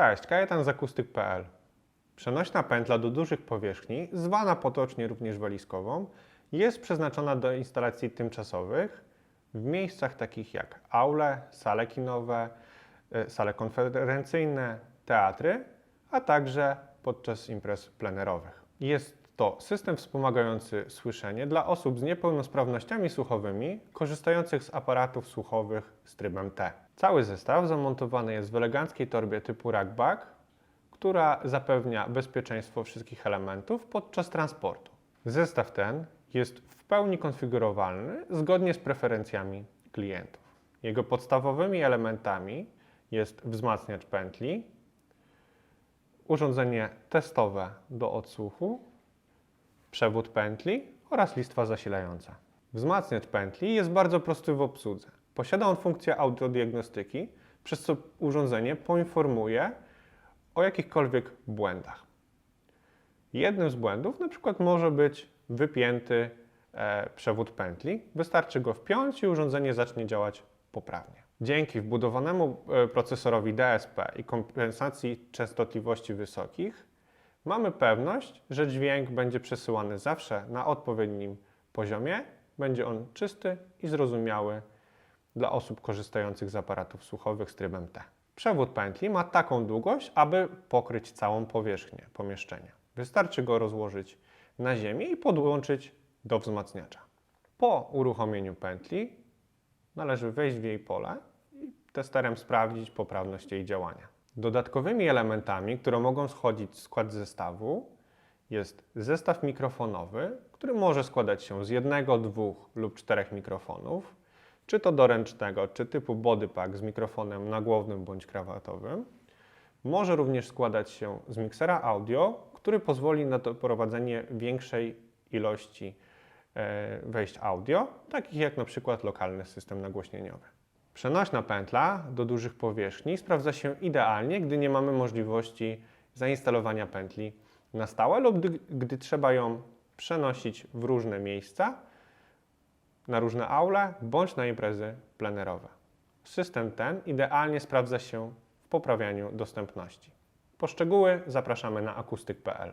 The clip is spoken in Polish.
Cześć, Kajetan z akustyk.pl. Przenośna pętla do dużych powierzchni, zwana potocznie również walizkową, jest przeznaczona do instalacji tymczasowych w miejscach takich jak aule, sale kinowe, y, sale konferencyjne, teatry, a także podczas imprez plenerowych. Jest to system wspomagający słyszenie dla osób z niepełnosprawnościami słuchowymi korzystających z aparatów słuchowych z trybem T. Cały zestaw zamontowany jest w eleganckiej torbie typu rackback, która zapewnia bezpieczeństwo wszystkich elementów podczas transportu. Zestaw ten jest w pełni konfigurowalny zgodnie z preferencjami klientów. Jego podstawowymi elementami jest wzmacniacz pętli, urządzenie testowe do odsłuchu, przewód pętli oraz listwa zasilająca. Wzmacniacz pętli jest bardzo prosty w obsłudze. Posiada on funkcję autodiagnostyki, przez co urządzenie poinformuje o jakichkolwiek błędach. Jednym z błędów na przykład może być wypięty e, przewód pętli. Wystarczy go wpiąć i urządzenie zacznie działać poprawnie. Dzięki wbudowanemu e, procesorowi DSP i kompensacji częstotliwości wysokich mamy pewność, że dźwięk będzie przesyłany zawsze na odpowiednim poziomie, będzie on czysty i zrozumiały dla osób korzystających z aparatów słuchowych z trybem T. Przewód pętli ma taką długość, aby pokryć całą powierzchnię pomieszczenia. Wystarczy go rozłożyć na ziemi i podłączyć do wzmacniacza. Po uruchomieniu pętli należy wejść w jej pole i testerem sprawdzić poprawność jej działania. Dodatkowymi elementami, które mogą schodzić w skład zestawu, jest zestaw mikrofonowy, który może składać się z jednego, dwóch lub czterech mikrofonów, czy to doręcznego, czy typu bodypack z mikrofonem nagłownym bądź krawatowym. Może również składać się z miksera audio, który pozwoli na doprowadzenie większej ilości e, wejść audio, takich jak na przykład lokalny system nagłośnieniowy. Przenośna pętla do dużych powierzchni sprawdza się idealnie, gdy nie mamy możliwości zainstalowania pętli na stałe lub gdy, trzeba ją przenosić w różne miejsca, na różne aule bądź na imprezy plenerowe. System ten idealnie sprawdza się w poprawianiu dostępności. Po szczegóły zapraszamy na akustyk.pl.